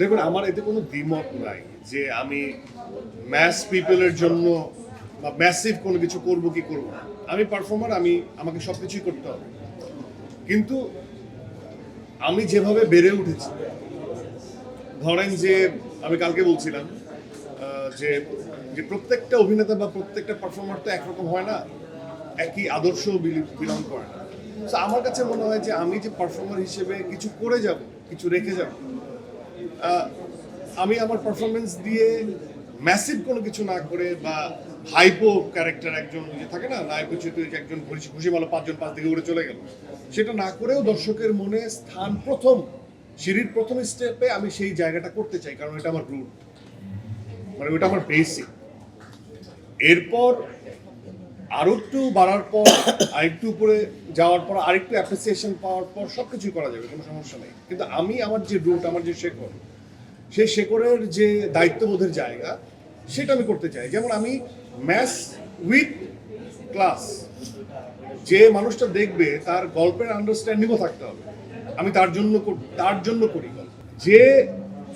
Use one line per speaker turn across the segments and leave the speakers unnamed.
দেখুন, আমার এতে কোনো দ্বিমত নাই যে আমি ম্যাস পিপলের জন্য বা ম্যাসিভ কোনো কিছু করব কি করব আমি পারফর্মার আমি, আমাকে সব কিছুই করতে হবে। কিন্তু আমি যেভাবে বেড়ে উঠেছি, ধরেন যে আমি কালকে বলছিলাম যে যে প্রত্যেকটা অভিনেতা বা প্রত্যেকটা পারফর্মার তো একরকম হয় না, একই আদর্শ বিলং করে না। তো আমার কাছে মনে হয় যে আমি যে পারফর্মার হিসেবে কিছু করে যাব, কিছু রেখে যাব আমি আমার পারফরমেন্স দিয়ে ম্যাসিভ কোনো কিছু না করে বা হাইপো ক্যারেক্টার একজন যে থাকে না নায়ক চিত্র একজন খুশি ভালো পাঁচজন পাঁচ দিকে উড়ে চলে গেল, সেটা না করেও দর্শকের মনে স্থান প্রথম, সিঁড়ির প্রথম স্টেপে আমি সেই জায়গাটা করতে চাই, কারণ এটা আমার রুট মানে ওটা আমার বেসিক এরপর আরও একটু বাড়ার পর, আরেকটু উপরে যাওয়ার পর, আরেকটু অ্যাপ্রিসিয়েশন পাওয়ার পর সব কিছুই করা যাবে, কোনো সমস্যা নেই। কিন্তু আমি আমার যে রুট আমার যে শেকড় সেই শেকড়ের যে দায়িত্ববোধের জায়গা, সেটা আমি করতে চাই। যেমন আমি ম্যাথ উইথ ক্লাস যে মানুষটা দেখবে তার গল্পের আন্ডারস্ট্যান্ডিংও থাকতে হবে। আমি তার জন্য তার জন্য করি গল্প। যে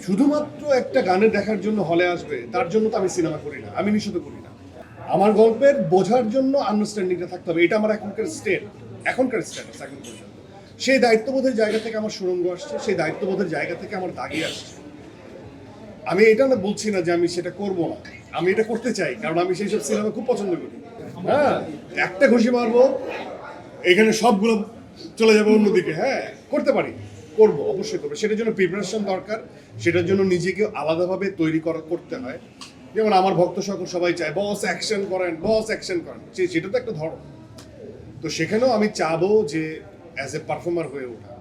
শুধুমাত্র একটা গানে দেখার জন্য হলে আসবে, তার জন্য তো আমি সিনেমা করি না, আমি নিষেধ করি না। আমার গল্পের বোঝার জন্য আন্ডারস্ট্যান্ডিংটা থাকতে হবে, এটা আমার এখনকার স্টেট এখনকার স্ট্যাটাস এখন পর্যন্ত। সেই দায়িত্ববোধের জায়গা থেকে আমার সুরঙ্গ আসছে, সেই দায়িত্ববোধের জায়গা থেকে আমার দাগিয়ে আসছে। আমি এটা না বলছি না যে আমি সেটা করব না। আমি এটা করতে চাই, কারণ আমি সেই সব সিনেমা খুব পছন্দ করি। হ্যাঁ একটা ঘুষি মারবো, এখানে সবগুলো চলে যাবে অন্যদিকে। হ্যাঁ করতে পারি, করব, অবশ্যই করব। সেটার জন্য প্রিপারেশন দরকার, সেটার জন্য নিজেকে আলাদাভাবে তৈরি করা, করতে হয়। যেমন আমার ভক্ত সকল সবাই চায় বস অ্যাকশন করেন বস অ্যাকশন করেন। সেটা তো একটা ধরন তো সেখানেও আমি চাবো যে অ্যাজ এ পারফর্মার হয়ে ওঠা।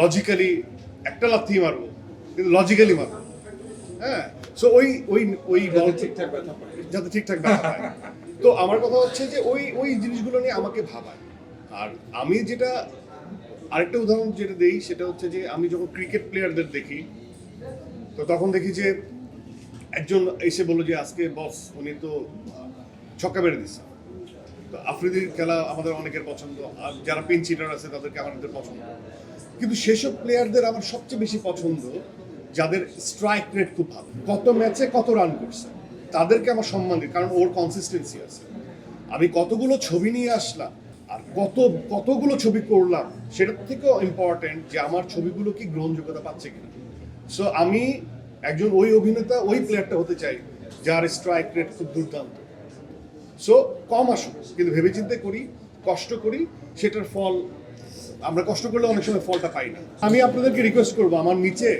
লজিক্যালি একটা লাথি মারবো। লজিক্যালি মারবো। হ্যাঁ? সো ওই ওই ওই
ঠিকঠাক ব্যথা পায়।
যাতে ঠিকঠাক ব্যথা পায়। তো আমার কথা হচ্ছে যে ওই ওই জিনিসগুলো নিয়ে আমাকে ভাবায়। আর আমি যেটা আরেকটা উদাহরণ যেটা দেই সেটা হচ্ছে যে আমি যখন ক্রিকেট প্লেয়ারদের দেখি তো তখন দেখি যে একজন এসে বলল যে আজকে বস উনি তো ছক্কা বেড়ে দিচ্ছে। তো আফ্রিদির খেলা আমাদের অনেকের পছন্দ। আর যারা পিন চিটার আছে তাদেরকে আমাদের পছন্দ। কিন্তু সেসব প্লেয়ারদের আমার সবচেয়ে বেশি পছন্দ যাদের স্ট্রাইক রেট খুব ভালো। কত ম্যাচে কত রান করছে। তাদেরকে আমার সম্মান দিই কারণ ওর কনসিস্টেন্সি আছে। আমি কতগুলো ছবি নিয়ে আসলাম, আর কত, কতগুলো ছবি করলাম, সেটার থেকেও ইম্পর্টেন্ট যে আমার ছবিগুলো কি গ্রহণযোগ্যতা পাচ্ছে কিনা। সো আমি একজন ওই অভিনেতা, ওই প্লেয়ারটা হতে চাই, যার স্ট্রাইক রেট খুব দুর্দান্ত। সো কম আসুক, কিন্তু ভেবেচিন্তে করি, কষ্ট করি, সেটার ফল, আমরা কষ্ট করলে অনেক সময় ফলটা পাই না। আমি আপনাদেরকে রিকোয়েস্ট করব, আমার নিচে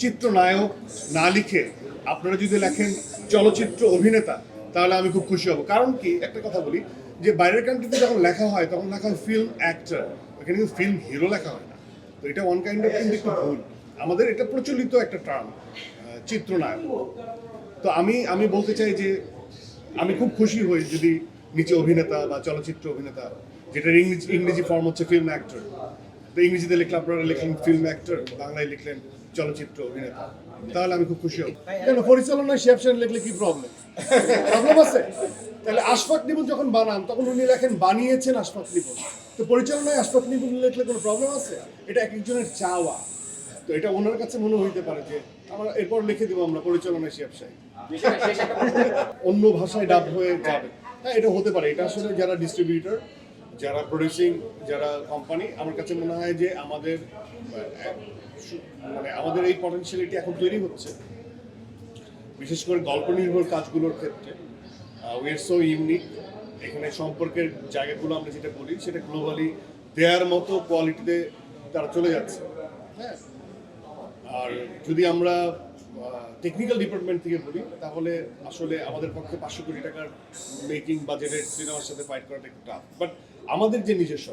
চিত্রনায়ক না লিখে আপনারা যদি লেখেন চলচ্চিত্র অভিনেতা, তাহলে আমি খুব খুশি হব। কারণ কি? একটা কথা বলি, যে বাইরের কান্ট্রিতে যখন লেখা হয়, তখন লেখা হয় ফিল্ম অ্যাক্টর এখানে কিন্তু ফিল্ম হিরো লেখা হয় না। তো এটা ওয়ান কাইন্ড অফ কিন্তু একটু ভুল। আমাদের এটা প্রচলিত একটা টার্ম চিত্রনায়ক। তো আমি আমি বলতে চাই যে আমি খুব খুশি হই যদি নিচে অভিনেতা বা চলচ্চিত্র অভিনেতা, যেটার ইংরেজি ইংরেজি ফর্ম হচ্ছে ফিল্ম অ্যাক্টর ইংরেজিতে লিখলে আপনারা লিখলেন ফিল্ম অ্যাক্টর বাংলায় লিখলেন চলচ্চিত্র অভিনেতা। তাহলে আমি খুব খুশি হব। কেন পরিচালনায় শেফশন লিখলে কি প্রবলেম প্রবলেম আছে? তাহলে আশফাক নিবুন যখন বানান তখন উনি লেখেন বানিয়েছেন আশফাক নিবুন। তো পরিচালনায় আশফাক নিবুন লিখলে কোনো প্রবলেম আছে? এটা এক একজনের চাওয়া। তো এটা ওনার কাছে মনে হইতে পারে যে আমরা এরপর লিখে দেবো আমরা পরিচালনায় শেফশাই অন্য ভাষায় ডাব হয়ে যাবে। হ্যাঁ এটা হতে পারে। এটা আসলে যারা ডিস্ট্রিবিউটর যারা প্রডিউসিং যারা কোম্পানি আমার কাছে মনে হয় যে আমাদের মানে আমাদের এই পটেনশিয়ালিটি এখন তৈরি হচ্ছে। বিশেষ করে গল্প নির্ভর কাজগুলোর ক্ষেত্রে উই আর সো ইউনিক এখানে সম্পর্কের জায়গাগুলো আমরা যেটা বলি, সেটা গ্লোবালি দেয়ার মতো কোয়ালিটিতে তারা চলে যাচ্ছে। হ্যাঁ। আর যদি আমরা টেকনিক্যাল ডিপার্টমেন্ট থেকে বলি, তাহলে আসলে আমাদের পক্ষে পাঁচশো কোটি টাকার মেকিং বাজেটের সিনেমার সাথে ফাইট করাটা একটু টাফ বাট আমাদের যে নিজস্ব,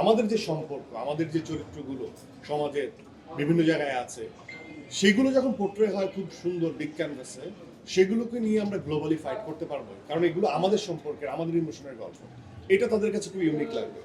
আমাদের যে সম্পর্ক, আমাদের যে চরিত্রগুলো সমাজের বিভিন্ন জায়গায় আছে, সেগুলো যখন পোট্রে হয় খুব সুন্দর বিগ ক্যানভাসে সেগুলোকে নিয়ে আমরা গ্লোবালি ফাইট করতে পারব। কারণ এগুলো আমাদের সম্পর্কের, আমাদের ইমোশনের গল্প। এটা তাদের কাছে খুব ইউনিক লাগবে।